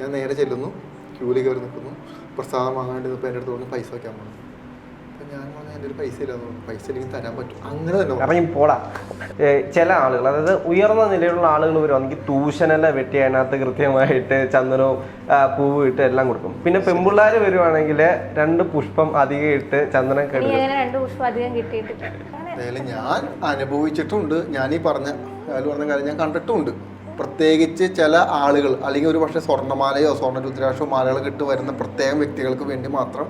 ഞാൻ നേരെ ചെല്ലുന്നു. ക്യൂൽ കയറി നിൽക്കുന്നു. പ്രസാദം വാങ്ങാണ്ട് ഇപ്പോൾ എന്റെ അടുത്ത് പറഞ്ഞു പൈസ വയ്ക്കാൻ പോകുന്നു അപ്പം ഞാൻ പറഞ്ഞു എന്റെ ഒരു പൈസ ഇല്ലാന്ന് പറഞ്ഞു. പൈസ എനിക്ക് തരാൻ പറ്റും. അങ്ങനെ തന്നെ. ഇറങ്ങി പോടാ. ചില ആളുകൾ അതായത് ഉയർന്ന നിലയിലുള്ള ആളുകൾ വരുവാണെങ്കിൽ ട്യൂഷനെല്ലാം വെട്ടി അതിനകത്ത് കൃത്യമായിട്ട് ചന്ദനവും പൂവും ഇട്ട് എല്ലാം കൊടുക്കും. പിന്നെ പെമ്പിള്ളാർ വരുവാണെങ്കിൽ രണ്ട് പുഷ്പം അധികം ഇട്ട് ചന്ദനം അങ്ങനെ ഞാൻ അനുഭവിച്ചിട്ടുണ്ട്. ഞാൻ ഈ പറഞ്ഞ അയാൾ പറഞ്ഞ കാര്യം ഞാൻ കണ്ടിട്ടുമുണ്ട് പ്രത്യേകിച്ച് ചില ആളുകൾ അല്ലെങ്കിൽ ഒരു പക്ഷേ സ്വർണമാലയോ സ്വർണ രുദ്രാക്ഷോ മാലകളൊക്കെ ഇട്ട് വരുന്ന പ്രത്യേകം വ്യക്തികൾക്ക് വേണ്ടി മാത്രം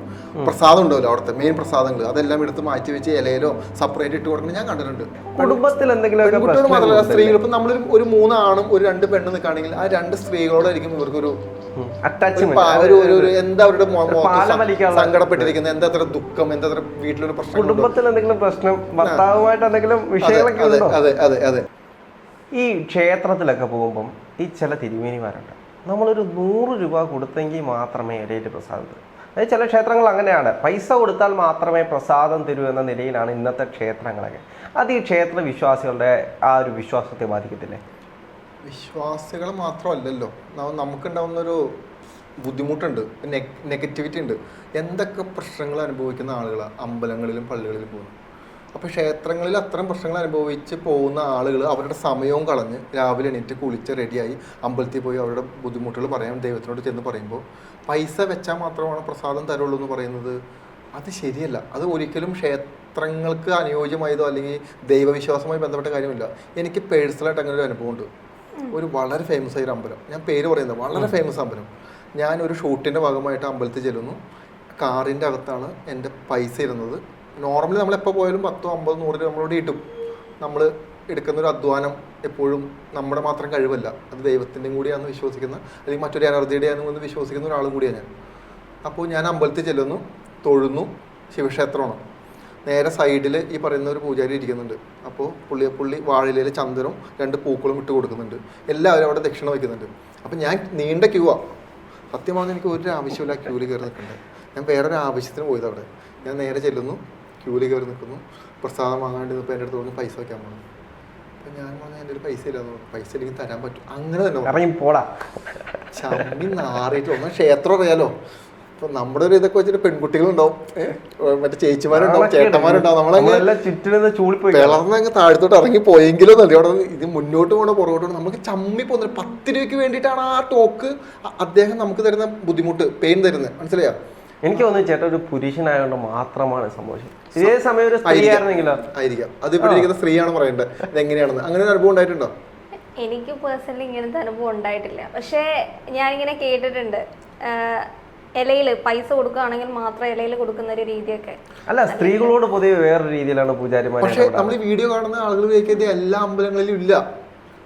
പ്രസാദം ഉണ്ടാവില്ല അവിടുത്തെ മെയിൻ പ്രസാദങ്ങൾ. അതെല്ലാം എടുത്ത് മാറ്റി വെച്ച് ഇലയിലോ സെപ്പറേറ്റ് ഇട്ട് കൊടുക്കുന്നത് ഞാൻ കണ്ടിട്ടുണ്ട്. കുടുംബത്തിൽ പെൺകുട്ടികൾ മാത്രമല്ല സ്ത്രീകൾ. ഇപ്പം നമ്മൾ ഒരു മൂന്ന് ആണും ഒരു രണ്ട് പെണ്ണ് നിൽക്കുകയാണെങ്കിൽ ആ രണ്ട് സ്ത്രീകളോടായിരിക്കും ഇവർക്കൊരു ഒരു എന്താ അവരുടെ സങ്കടപ്പെട്ടിരിക്കുന്നത്? എന്താ അത്ര ദുഃഖം? എന്താ അത്ര വീട്ടിലൊരു പ്രശ്നം കുടുംബത്തിൽ എന്തെങ്കിലും പ്രശ്നം ഭർത്താവുമായിട്ട് എന്തെങ്കിലും വിഷയങ്ങളൊക്കെ ഉണ്ടോ? അതെ അതെ അതെ. ഈ ക്ഷേത്രത്തിലൊക്കെ പോകുമ്പം ഈ ചില തിരുമേനിമാരുണ്ട്. നമ്മളൊരു നൂറ് രൂപ കൊടുത്തെങ്കിൽ മാത്രമേ ഇടയിട്ട് പ്രസാദം തരൂ. അതായത് ചില ക്ഷേത്രങ്ങൾ അങ്ങനെയാണ്. പൈസ കൊടുത്താൽ മാത്രമേ പ്രസാദം തരൂ എന്ന നിലയിലാണ് ഇന്നത്തെ ക്ഷേത്രങ്ങളൊക്കെ. അത് ഈ ക്ഷേത്ര വിശ്വാസികളുടെ ആ ഒരു വിശ്വാസത്തെ ബാധിക്കത്തില്ലേ? വിശ്വാസികൾ മാത്രമല്ലല്ലോ. നമുക്കുണ്ടാവുന്നൊരു ബുദ്ധിമുട്ടുണ്ട്. നെഗറ്റിവിറ്റി ഉണ്ട്. എന്തൊക്കെ പ്രശ്നങ്ങൾ അനുഭവിക്കുന്ന ആളുകളാണ് അമ്പലങ്ങളിലും പള്ളികളിലും പോകുന്നു അപ്പോൾ ക്ഷേത്രങ്ങളിൽ അത്തരം പ്രശ്നങ്ങൾ അനുഭവിച്ച് പോകുന്ന ആളുകൾ അവരുടെ സമയവും കളഞ്ഞ് രാവിലെ എണീറ്റ് കുളിച്ച് റെഡിയായി അമ്പലത്തിൽ പോയി അവരുടെ ബുദ്ധിമുട്ടുകൾ പറയാൻ ദൈവത്തിനോട് ചെന്ന് പറയുമ്പോൾ പൈസ വെച്ചാൽ മാത്രമാണ് പ്രസാദം തരുള്ളൂ എന്ന് പറയുന്നത്. അത് ശരിയല്ല. അത് ഒരിക്കലും ക്ഷേത്രങ്ങൾക്ക് അനുയോജ്യമായതോ അല്ലെങ്കിൽ ദൈവവിശ്വാസമായി ബന്ധപ്പെട്ട കാര്യമില്ല. എനിക്ക് പേഴ്സണലായിട്ട് അങ്ങനെ ഒരു അനുഭവമുണ്ട്. ഒരു വളരെ ഫേമസ് ആയ ഒരു അമ്പലം. ഞാൻ പേര് പറയുന്നത് വളരെ ഫേമസ് അമ്പലം. ഞാൻ ഒരു ഷൂട്ടിന്റെ ഭാഗമായിട്ട് അമ്പലത്തിൽ ചെല്ലുന്നു. കാറിന്റെ അകത്താണ് എന്റെ പൈസ ഇരുന്നത്. നോർമലി നമ്മൾ എപ്പോൾ പോയാലും പത്തോ അമ്പതോ നൂറ് രൂപ നമ്മളോട് കിട്ടും. നമ്മൾ എടുക്കുന്ന ഒരു അധ്വാനം എപ്പോഴും നമ്മുടെ മാത്രം കഴിവല്ല. അത് ദൈവത്തിന്റെയും കൂടിയാണ് വിശ്വസിക്കുന്ന അല്ലെങ്കിൽ മറ്റൊരു എനർജിയുടെയാണെന്ന് വിശ്വസിക്കുന്ന ഒരാളും കൂടിയാണ് ഞാൻ. അപ്പോൾ ഞാൻ അമ്പലത്തിൽ ചെല്ലുന്നു തൊഴുന്നു ശിവക്ഷേത്രമാണ്. നേരെ സൈഡിൽ ഈ പറയുന്ന ഒരു പൂജാരി ഇരിക്കുന്നുണ്ട്. അപ്പോൾ പുള്ളിയെ പുള്ളി വാഴയിലയിൽ ചന്ദനവും രണ്ട് പൂക്കളും ഇട്ട് കൊടുക്കുന്നുണ്ട്. എല്ലാവരും അവിടെ ദക്ഷിണ വയ്ക്കുന്നുണ്ട്. അപ്പം ഞാൻ നീണ്ട ക്യൂവാ സത്യമാണെന്ന് എനിക്ക് ഒരു ആവശ്യമില്ല ക്യൂവിൽ കയറി നിൽക്കണ്ടേ. ഞാൻ വേറൊരു ആവശ്യത്തിന് പോയത് അവിടെ. ഞാൻ നേരെ ചെല്ലുന്നു ക്യൂവിൽ കയറി നിൽക്കുന്നു പ്രസാദം വാങ്ങാണ്ട് ഇപ്പോൾ എന്റെ അടുത്ത് പറഞ്ഞു പൈസ വയ്ക്കാൻ പോകണം അപ്പം ഞാൻ പറഞ്ഞു എന്റെ ഒരു പൈസ ഇല്ലാന്ന് പറഞ്ഞു. പൈസ ഇല്ലെങ്കിൽ തരാൻ പറ്റും. അങ്ങനെ തന്നെ പറഞ്ഞു. പോടാ. ചമ്മി നാറിയിട്ട് ഒന്ന് ക്ഷേത്രം അറിയാലോ. അപ്പം നമ്മുടെ ഒരു ഇതൊക്കെ വെച്ചിട്ട് പെൺകുട്ടികളുണ്ടാവും. മറ്റേ ചേച്ചിമാരുണ്ടാവും ചേട്ടന്മാരുണ്ടാവും. നമ്മളെ പിളർന്ന് അങ്ങ് താഴത്തോട്ട് ഇറങ്ങി പോയെങ്കിലും നല്ല അവിടെ ഇത് മുന്നോട്ട് പോകണ പുറകോട്ട് പോകണം നമുക്ക് ചമ്മി പോകുന്നില്ല പത്ത് രൂപയ്ക്ക് വേണ്ടിയിട്ടാണ് ആ ടോക്ക് അദ്ദേഹം നമുക്ക് തരുന്ന ബുദ്ധിമുട്ട് പെയിൻ തരുന്നത്. മനസ്സിലായോ? എനിക്ക് തോന്നുന്നു ചേട്ടൻ ഒരു പുരുഷനായതുകൊണ്ട് മാത്രമാണ് സംഭവിച്ചത്. ഇതേ സമയം ഒരു സ്ത്രീ ആയിരിക്കാം. ആയിരുന്നെങ്കിലോ? ആയിരിക്കാം. അതിപ്പോൾ ഇരിക്കുന്ന സ്ത്രീയാണ് പറയേണ്ടത്. ഇത് എങ്ങനെയാണെന്ന് അങ്ങനെ ഒരു അനുഭവം ഉണ്ടായിട്ടുണ്ടോ? എനിക്ക് പേഴ്സണലി ഇങ്ങനത്തെ അനുഭവം ഉണ്ടായിട്ടില്ല. പക്ഷേ ഞാനിങ്ങനെ കേട്ടിട്ടുണ്ട്. ഇലയിൽ ഇലയിൽ പൈസ കൊടുക്കുകയാണെങ്കിൽ മാത്രം ഇലയിൽ കൊടുക്കുന്ന ഒരു രീതിയൊക്കെ. അല്ല സ്ത്രീകളോട് പൊതുവെ വേറെ രീതിയിലാണ് പൂജാരിമാർ പക്ഷേ നമ്മൾ ഈ വീഡിയോ കാണുന്ന ആളുകൾ വിചാരിക്കുന്നത് എല്ലാ അമ്പലങ്ങളിലും ഇല്ല.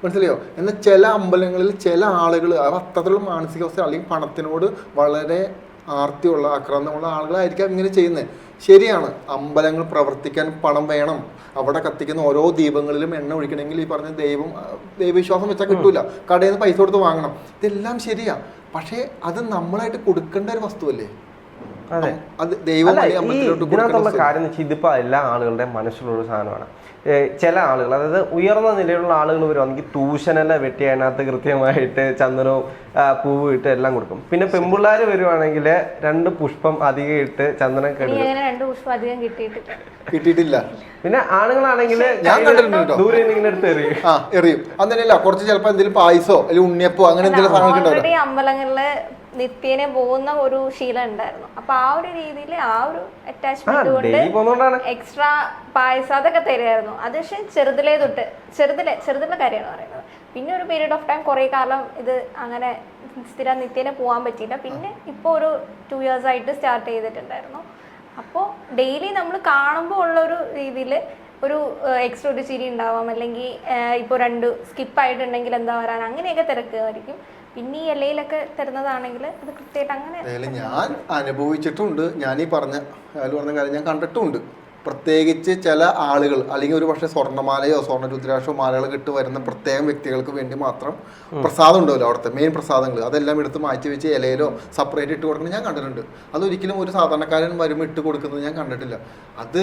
മനസ്സിലായോ? എന്നാൽ ചില അമ്പലങ്ങളിൽ ചില ആളുകൾ അവർ അത്തരത്തിലുള്ള മാനസികാവസ്ഥ അല്ലെങ്കിൽ പണത്തിനോട് വളരെ ആർത്തിയുള്ള ആക്രാന്തമുള്ള ആളുകളായിരിക്കാം ഇങ്ങനെ ചെയ്യുന്നത്. ശരിയാണ്. അമ്പലങ്ങൾ പ്രവർത്തിക്കാൻ പണം വേണം. അവിടെ കത്തിക്കുന്ന ഓരോ ദീപങ്ങളിലും എണ്ണ ഒഴിക്കണമെങ്കിൽ ഈ പറഞ്ഞ ദൈവം ദൈവവിശ്വാസം വെച്ചാൽ കിട്ടൂല. കടയിൽ നിന്ന് പൈസ കൊടുത്ത് വാങ്ങണം. ഇതെല്ലാം ശരിയാ. പക്ഷേ അത് നമ്മളായിട്ട് കൊടുക്കേണ്ട ഒരു വസ്തുവല്ലേ? അതെ. ദൈവം ഇതിനകത്തുള്ള കാര്യം എന്ന് വെച്ചാൽ ഇതിപ്പോ എല്ലാ ആളുകളുടെയും മനസ്സിലുള്ള ഒരു സാധനമാണ് ചില ആളുകൾ അതായത് ഉയർന്ന നിലയിലുള്ള ആളുകൾ വരുവാണെങ്കിൽ ട്യൂഷനെല്ലാം വെട്ടി അതിനകത്ത് കൃത്യമായിട്ട് ചന്ദനവും പൂവും ഇട്ട് എല്ലാം കൊടുക്കും. പിന്നെ പെമ്പിള്ളാർ വരുവാണെങ്കിൽ രണ്ട് പുഷ്പം അധികം ഇട്ട് ചന്ദനം ഇനി കെടുക്കും. രണ്ട് പുഷ്പം അധികം കിട്ടിയിട്ടില്ല കിട്ടിയിട്ടില്ല. പിന്നെ ആണുങ്ങളാണെങ്കിൽ. ദൂരെ നിന്ന് ഇങ്ങനെ എടുത്ത് എറിയും. ആ എറിയും. അങ്ങനെയല്ല കുറച്ച് ചിലപ്പോൾ എന്തെങ്കിലും പായസോ അല്ലെങ്കിൽ ഉണ്ണിയപ്പോ അങ്ങനെ എന്തെങ്കിലും അമ്പലങ്ങളിൽ നിത്യേനെ പോകുന്ന ഒരു ശീലം ഉണ്ടായിരുന്നു. അപ്പൊ ആ ഒരു രീതിയിൽ ആ ഒരു അറ്റാച്ച്മെന്റ് കൊണ്ട് എക്സ്ട്രാ പായസം അതൊക്കെ തരുമായിരുന്നു അത് പക്ഷെ ചെറുതിലേ തൊട്ട് ചെറുതിലെ ചെറുതിലെ കാര്യമാണ് പറയുന്നത്. പിന്നെ ഒരു പീരീഡ് ഓഫ് ടൈം കുറെ കാലം ഇത് അങ്ങനെ സ്ഥിരം നിത്യേനെ പോകാൻ പറ്റിയില്ല. പിന്നെ ഇപ്പോൾ ഒരു ടു ഇയേഴ്സ് ആയിട്ട് സ്റ്റാർട്ട് ചെയ്തിട്ടുണ്ടായിരുന്നു. അപ്പോൾ ഡെയിലി നമ്മൾ കാണുമ്പോൾ ഉള്ള ഒരു രീതിയിൽ ഒരു എക്സ്ട്രാ ഒരു ചിരി ഉണ്ടാവാം. അല്ലെങ്കിൽ ഇപ്പോൾ രണ്ട് സ്കിപ്പ് ആയിട്ടുണ്ടെങ്കിൽ എന്താ വരാൻ? അങ്ങനെയൊക്കെ തിരക്കുമായിരിക്കും പിന്നെ ഈ ഇലയിലൊക്കെ തരുന്നതാണെങ്കിൽ അത് കൃത്യമായിട്ട് അങ്ങനെ ഞാൻ അനുഭവിച്ചിട്ടുണ്ട്. ഞാൻ ഈ പറഞ്ഞ അയാൾ പറഞ്ഞ കാര്യം ഞാൻ കണ്ടിട്ടുണ്ട്. പ്രത്യേകിച്ച് ചില ആളുകൾ അല്ലെങ്കിൽ ഒരു പക്ഷേ സ്വർണമാലയോ സ്വർണ രുദ്രാക്ഷോ മാലകളൊക്കെ ഇട്ട് വരുന്ന പ്രത്യേകം വ്യക്തികൾക്ക് വേണ്ടി മാത്രം പ്രസാദം ഉണ്ടാവില്ല അവിടുത്തെ മെയിൻ പ്രസാദങ്ങൾ. അതെല്ലാം എടുത്ത് മാറ്റി വെച്ച് ഇലയിലോ സെപ്പറേറ്റ് ഇട്ട് കൊടുക്കുന്നത് ഞാൻ കണ്ടിട്ടുണ്ട്. അതൊരിക്കലും ഒരു സാധാരണക്കാരൻ വരുമ്പോൾ ഇട്ട് കൊടുക്കുന്നത് ഞാൻ കണ്ടിട്ടില്ല. അത്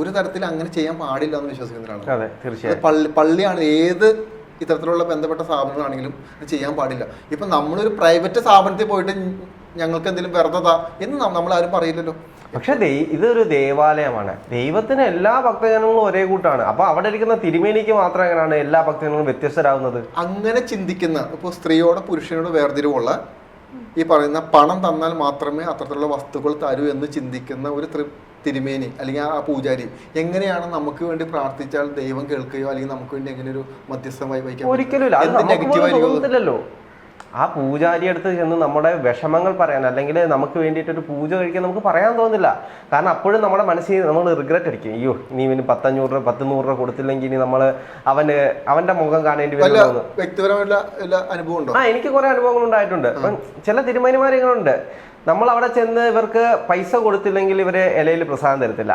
ഒരു തരത്തിൽ അങ്ങനെ ചെയ്യാൻ പാടില്ല എന്ന് വിശ്വസിക്കുന്നതാണ് ഒരാളാണ്. അതെ തീർച്ചയായും. പള്ളി പള്ളിയാണ് ഏത് ഇത്തരത്തിലുള്ള ബന്ധപ്പെട്ട സ്ഥാപനങ്ങളാണെങ്കിലും ചെയ്യാൻ പാടില്ല. ഇപ്പം നമ്മളൊരു പ്രൈവറ്റ് സ്ഥാപനത്തിൽ പോയിട്ട് ഞങ്ങൾക്ക് എന്തെങ്കിലും വെറുതെതാ എന്ന് നമ്മൾ ആരും പറയില്ലല്ലോ. പക്ഷെ ദൈ- ഇതൊരു ദേവാലയമാണ്. ദൈവത്തിന് എല്ലാ ഭക്തജനങ്ങളും ഒരേ കൂട്ടാണ്. അപ്പൊ അവിടെ ഇരിക്കുന്ന തിരുമേനിക്ക് മാത്രം എങ്ങനെയാണ് എല്ലാ ഭക്തജനങ്ങളും വ്യത്യസ്തരാകുന്നത്? അങ്ങനെ ചിന്തിക്കുന്ന ഇപ്പോൾ സ്ത്രീയോട് പുരുഷനോട് വേർതിരിവുള്ള ഈ പറയുന്ന പണം തന്നാൽ മാത്രമേ അത്തരത്തിലുള്ള വസ്തുക്കൾ തരൂ എന്ന് ചിന്തിക്കുന്ന ഒരു തിരുമേനി അല്ലെങ്കിൽ ആ പൂജാരി എങ്ങനെയാണ് നമുക്ക് വേണ്ടി പ്രാർത്ഥിച്ചാൽ ദൈവം കേൾക്കുകയോ അല്ലെങ്കിൽ നമുക്ക് വേണ്ടി എങ്ങനെ ഒരു മധ്യസ്ഥമായി വഹിക്കാൻ ഒരിക്കലും പോലും ആയിരിക്കും ആ പൂജാരി അടുത്ത് ചെന്ന് നമ്മുടെ വിഷമങ്ങൾ പറയാൻ അല്ലെങ്കിൽ നമുക്ക് വേണ്ടിയിട്ട് ഒരു പൂജ കഴിക്കാൻ നമുക്ക് പറയാൻ തോന്നുന്നില്ല കാരണം അപ്പോഴും നമ്മുടെ മനസ്സിൽ നമ്മൾ റിഗ്രറ്റ് അടിക്കും. അയ്യോ ഇനി ഇവന് പത്തഞ്ഞൂറ് രൂപ പത്ത് നൂറ് രൂപ കൊടുത്തില്ലെങ്കിൽ ഇനി നമ്മൾ അവന് അവന്റെ മുഖം കാണേണ്ടി വരും അനുഭവം ആ എനിക്ക് കുറെ അനുഭവങ്ങൾ ഉണ്ടായിട്ടുണ്ട്. അപ്പം ചില തീരുമാനമാരങ്ങളുണ്ട് നമ്മൾ അവിടെ ചെന്ന് ഇവർക്ക് പൈസ കൊടുത്തില്ലെങ്കിൽ ഇവരെ ഇലയിൽ പ്രസാദം തരത്തില്ല.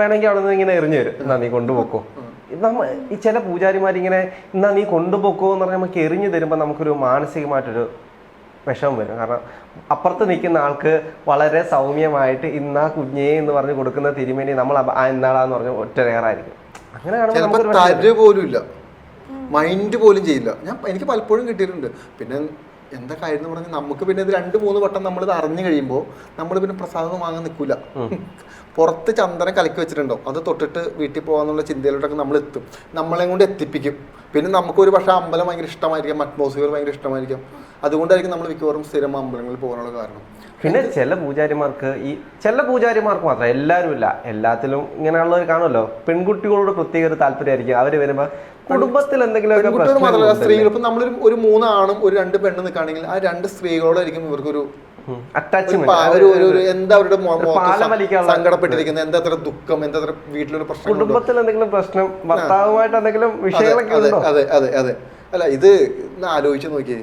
വേണമെങ്കിൽ അവിടെ നിന്ന് ഇങ്ങനെ എറിഞ്ഞു വരും എന്നാ നീ കൊണ്ടുപോക്കോ. നമ്മ ഈ ചില പൂജാരിമാരിങ്ങനെ എന്നാ നീ കൊണ്ടുപോക്കോ എന്ന് പറഞ്ഞാൽ നമുക്ക് എറിഞ്ഞു തരുമ്പോൾ നമുക്കൊരു മാനസികമായിട്ടൊരു വിഷമം വരും. കാരണം അപ്പുറത്ത് നിൽക്കുന്ന ആൾക്ക് വളരെ സൗമ്യമായിട്ട് ഇന്നാ കുഞ്ഞേ എന്ന് പറഞ്ഞ് കൊടുക്കുന്ന തിരുമേനി നമ്മൾ എന്നാളാന്ന് പറഞ്ഞ് ഒറ്റ റേറായിരിക്കും അങ്ങനെ കാണുമ്പോൾ പോലും ഇല്ല മൈൻഡ് പോലും ചെയ്യില്ല. ഞാൻ എനിക്ക് പലപ്പോഴും കിട്ടിയിട്ടുണ്ട്. പിന്നെ എന്താ കാര്യം എന്ന് പറഞ്ഞാൽ നമുക്ക് പിന്നെ ഇത് രണ്ട് മൂന്ന് വട്ടം നമ്മൾ ഇത് അറിഞ്ഞു കഴിയുമ്പോൾ നമ്മൾ പിന്നെ പ്രസാദം വാങ്ങാൻ നിൽക്കില്ല പുറത്ത് ചന്ദനം കലക്കി വെച്ചിട്ടുണ്ടോ അത് തൊട്ടിട്ട് വീട്ടിൽ പോകാന്നുള്ള ചിന്തയിലോട്ടൊക്കെ നമ്മൾ എത്തും നമ്മളെയും കൊണ്ട് എത്തിപ്പിക്കും. പിന്നെ നമുക്കൊരു പക്ഷേ അമ്പലം ഭയങ്കര ഇഷ്ടമായിരിക്കാം അറ്റ്മോസ്ഫിയർ ഭയങ്കര ഇഷ്ടമായിരിക്കും. അതുകൊണ്ടായിരിക്കും നമ്മൾ മിക്കവാറും സ്ഥിരം അമ്പലങ്ങളിൽ പോകാനുള്ള കാരണം. പിന്നെ ചില പൂജാരിമാർക്ക് ഈ ചില പൂജാരിമാർക്ക് മാത്രം എല്ലാവരും ഇല്ല. എല്ലാത്തിലും ഇങ്ങനെയുള്ളവർ കാണുമല്ലോ? പെൺകുട്ടികളോട് പ്രത്യേക ഒരു താല്പര്യമായിരിക്കും. അവർ വരുമ്പോൾ കുടുംബത്തിൽ എന്തെങ്കിലും സ്ത്രീകൾ ഇപ്പം നമ്മളൊരു ഒരു മൂന്നാണും ഒരു രണ്ട് പെണ്ണ് നിൽക്കുകയാണെങ്കിൽ ആ രണ്ട് സ്ത്രീകളോടായിരിക്കും ഇവർക്കൊരു എന്താ അവരുടെ സങ്കടപ്പെട്ടിരിക്കുന്നത്? എന്താ അത്ര ദുഃഖം? എന്താ അത്ര വീട്ടിലൊരു പ്രശ്നം കുടുംബത്തിൽ എന്തെങ്കിലും പ്രശ്നം ഭർത്താവുമായിട്ട് എന്തെങ്കിലും വിഷയങ്ങളൊക്കെ അതെ ഉണ്ടോ? അതെ അതെ അതെ. അല്ല ഇത് ഒന്ന് ആലോചിച്ച് നോക്കിയേ.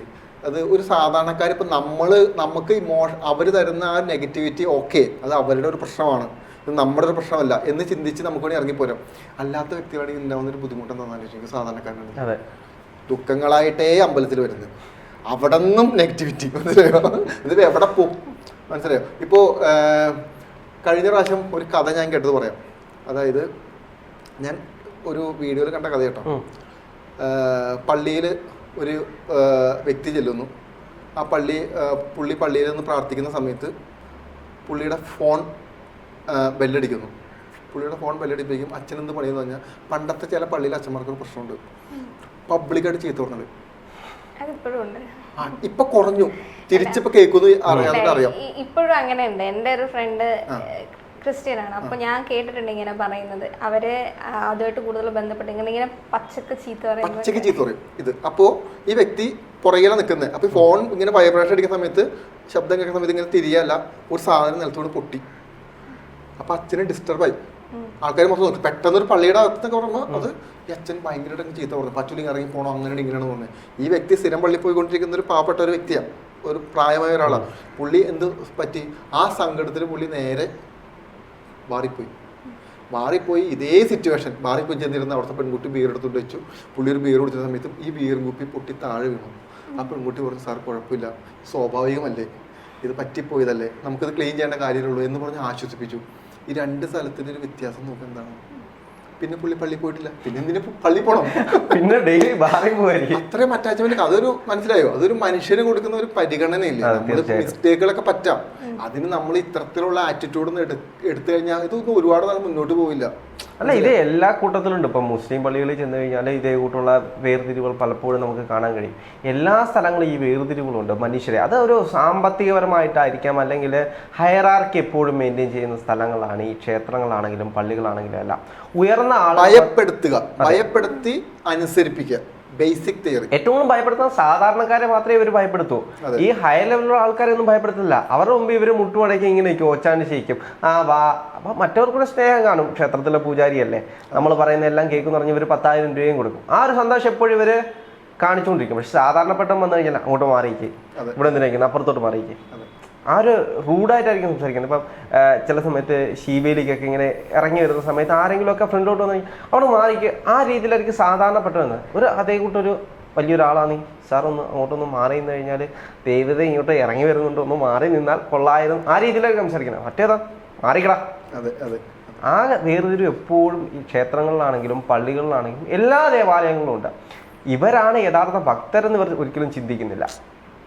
അത് ഒരു സാധാരണക്കാർ ഇപ്പം നമ്മൾ നമുക്ക് ഇമോഷൻ അവർ തരുന്ന ആ നെഗറ്റിവിറ്റി ഓക്കെ. അത് അവരുടെ ഒരു പ്രശ്നമാണ്. ഇത് നമ്മുടെ ഒരു പ്രശ്നമല്ല. എന്ന് ചിന്തിച്ച് നമുക്ക് വേണ്ടി ഇറങ്ങിപ്പോരാം. അല്ലാത്ത വ്യക്തികളാണെങ്കിൽ ഉണ്ടാവുന്ന ഒരു ബുദ്ധിമുട്ടെന്ന് ആലോചിക്കും സാധാരണക്കാരനാണ്. അതെ. ദുഃഖങ്ങളായിട്ടേ അമ്പലത്തിൽ വരുന്നത്. അവിടെ നിന്നും നെഗറ്റിവിറ്റി മനസ്സിലായോ? ഇത് എവിടെ പോകും മനസ്സിലായോ? ഇപ്പോൾ കഴിഞ്ഞ പ്രാവശ്യം ഒരു കഥ ഞാൻ കേട്ടത് പറയാം. അതായത് ഞാൻ ഒരു വീഡിയോയിൽ കണ്ട കഥ കേട്ടോ. പള്ളിയിൽ ഒരു വ്യക്തി ചെല്ലുന്നു. ആ പള്ളി പുള്ളി പള്ളിയിൽ നിന്ന് പ്രാർത്ഥിക്കുന്ന സമയത്ത് പുള്ളിയുടെ ഫോൺ ബെല്ലടിക്കുന്നു. പുള്ളിയുടെ ഫോൺ ബെല്ലടിപ്പിക്കും. അച്ഛൻ എന്ത് പണിയെന്ന് പറഞ്ഞാൽ പണ്ടത്തെ ചില പള്ളിയിൽ അച്ഛന്മാർക്കൊരു പ്രശ്നമുണ്ട്. പബ്ലിക്കായിട്ട് ചീത്ത പറഞ്ഞത് അതിപ്പോഴും ഉണ്ട്. ഇപ്പൊ കുറഞ്ഞു. തിരിച്ചിപ്പോ കേൾക്കുന്നു അറിയാം ഇപ്പോഴും അങ്ങനെ ഉണ്ട്. എന്റെ ഒരു ഫ്രണ്ട് ക്രിസ്ത്യൻ ആണ് അപ്പൊ ഞാൻ കേട്ടിട്ടുണ്ട് ഇങ്ങനെ പറയുന്നത്. അവർ അതുമായിട്ട് കൂടുതൽ ബന്ധപ്പെട്ട് ഇങ്ങനെ ഇങ്ങനെ പച്ചക്ക് ചീത്ത പറയുമ്പോൾ പച്ചയ്ക്ക് ചീത്ത പറയും. ഇത്. അപ്പോ ഈ വ്യക്തി പുറകിലാണ് നിൽക്കുന്നത് അപ്പൊ ഫോൺ ഇങ്ങനെ വൈബ്രേഷൻ അടിക്കുന്ന സമയത്ത് ശബ്ദം കേൾക്കുന്ന സമയത്ത് ഇങ്ങനെ തിരിയല്ല. ഒരു സാധനം നിലത്തോട് പൊട്ടി. അപ്പൊ അച്ഛനെ ഡിസ്റ്റർബായി ആൾക്കാർ മൊത്തം നോക്കി. പെട്ടെന്ന് ഒരു പള്ളിയുടെ അകത്തൊക്കെ പറഞ്ഞാൽ അത് ഈ അച്ഛൻ ഭയങ്കരമായിട്ട് ചീത്ത പറഞ്ഞു. പറ്റൂലെങ്കിൽ ഇറങ്ങി പോകണം അങ്ങനെ ഇങ്ങനെയാണ് തോന്നുന്നത്. ഈ വ്യക്തി സ്ഥിരം പള്ളി പോയിക്കൊണ്ടിരിക്കുന്ന ഒരു പാവപ്പെട്ട ഒരു വ്യക്തിയാണ് ഒരു പ്രായമായ ഒരാളാണ് പുള്ളി എന്ത് പറ്റി? ആ സങ്കടത്തിൽ പുള്ളി നേരെ മാറിപ്പോയി. മാറിപ്പോയി ഇതേ സിറ്റുവേഷൻ മാറിപ്പോയി ചെന്നിരുന്ന അവിടുത്തെ പെൺകുട്ടി ബിയർ എടുത്തുകൊണ്ട് വെച്ചു. പുള്ളി ഒരു ബീർ കുടിച്ച സമയത്തും ഈ ബീർ കുപ്പി പൊട്ടി താഴെ വീണു. ആ പെൺകുട്ടി പറഞ്ഞു സാർ കുഴപ്പമില്ല. സ്വാഭാവികമല്ലേ? ഇത് പറ്റിപ്പോയതല്ലേ? നമുക്കിത് ക്ലീൻ ചെയ്യേണ്ട കാര്യമുള്ളൂ എന്ന് പറഞ്ഞ് ആശ്വസിപ്പിച്ചു. ഈ രണ്ട് സ്ഥലത്തിന്റെ ഒരു വ്യത്യാസം നോക്കുക എന്താണ്? പിന്നെ പുള്ളി പള്ളി പോയിട്ടില്ല. പിന്നെ എന്തിനു പള്ളി പോണം? പിന്നെ ഡെയിലി ബാറി പോവായിരിക്കും അത്രയും അറ്റാച്ച്മെന്റ് അതൊരു മനസ്സിലായോ? അതൊരു മനുഷ്യന് കൊടുക്കുന്ന ഒരു പരിഗണനയില്ല? നമ്മൾ. മിസ്റ്റേക്കുകളൊക്കെ പറ്റാം. അതിന് നമ്മൾ ഇത്തരത്തിലുള്ള ആറ്റിറ്റ്യൂഡ് ഒന്ന് എടുത്തു കഴിഞ്ഞാൽ ഇതൊന്നും ഒരുപാട് നാൾ മുന്നോട്ട് പോവില്ല. അല്ല ഇത് എല്ലാ കൂട്ടത്തിലുണ്ട്. ഇപ്പം മുസ്ലിം പള്ളികളിൽ ചെന്ന് കഴിഞ്ഞാൽ ഇതേ കൂട്ടുള്ള വേർതിരിവുകൾ പലപ്പോഴും നമുക്ക് കാണാൻ കഴിയും. എല്ലാ സ്ഥലങ്ങളും ഈ വേർതിരിവുകളുണ്ട് മനുഷ്യരെ. അത് ഒരു സാമ്പത്തികപരമായിട്ടായിരിക്കാം. അല്ലെങ്കിൽ ഹയറാർക്കി എപ്പോഴും മെയിന്റെയിൻ ചെയ്യുന്ന സ്ഥലങ്ങളാണ് ഈ ക്ഷേത്രങ്ങളാണെങ്കിലും പള്ളികളാണെങ്കിലും എല്ലാം. ഉയർന്ന ആൾ ഭയപ്പെടുത്തുക. ഭയപ്പെടുത്തി അനുസരിപ്പിക്കുക. ബേസിക് തിയറി ഏറ്റവും ഭയപ്പെടുത്തുന്ന സാധാരണക്കാരെ മാത്രമേ ഇവർ ഭയപ്പെടുത്തൂ. ഈ ഹൈ ലെവലിലുള്ള ആൾക്കാരെ ഒന്നും ഭയപ്പെടുത്തില്ല അവരുടെ മുമ്പ് ഇവർ മുട്ടുമടക്കി ഇങ്ങനെ ഓച്ചാണ്ട് ശയിക്കും ആ വാ. അപ്പൊ മറ്റവർക്കൂടെ സ്നേഹം കാണും. ക്ഷേത്രത്തിലെ പൂജാരിയല്ലേ? നമ്മൾ പറയുന്ന എല്ലാം കേൾക്കും പറഞ്ഞ് ഇവർ പത്തായിരം രൂപയും കൊടുക്കും. ആ ഒരു സന്തോഷം എപ്പോഴും ഇവർ കാണിച്ചുകൊണ്ടിരിക്കും. പക്ഷെ സാധാരണപ്പെട്ടെന്ന് വന്നു കഴിഞ്ഞാൽ അങ്ങോട്ട് മാറിയിക്ക്. ഇവിടെ എന്തിനായിരിക്കും അപ്പുറത്തോട്ട് മാറിയിക്ക്. ആ ഒരു റൂഡായിട്ടായിരിക്കും സംസാരിക്കുന്നത്. ഇപ്പം ചില സമയത്ത് ഷീബയിലേക്കൊക്കെ ഇങ്ങനെ ഇറങ്ങി വരുന്ന സമയത്ത് ആരെങ്കിലുമൊക്കെ ഫ്രണ്ടിലോട്ട് വന്നു അവിടെ മാറിക്ക് ആ രീതിയിലായിരിക്കും സാധാരണപ്പെട്ടവന്ന് ഒരു അതേ കൂട്ടൊരു വലിയൊരാളാണ് സാർ ഒന്ന് അങ്ങോട്ടൊന്ന് മാറി നിന്ന് കഴിഞ്ഞാൽ ദൈവത ഇങ്ങോട്ട് ഇറങ്ങി വരുന്നുണ്ട് ഒന്ന് മാറി നിന്നാൽ കൊള്ളായിരുന്നു ആ രീതിയിലായിരിക്കും സംസാരിക്കുന്നത്. മറ്റേതാ? മാറിക്കടാ. അതെ അതെ. ആ വേറൊരു എപ്പോഴും ഈ ക്ഷേത്രങ്ങളിലാണെങ്കിലും പള്ളികളിലാണെങ്കിലും എല്ലാ ദേവാലയങ്ങളും ഉണ്ട്. ഇവരാണ് യഥാർത്ഥ ഭക്തരെന്ന് ഇവർ ഒരിക്കലും ചിന്തിക്കുന്നില്ല.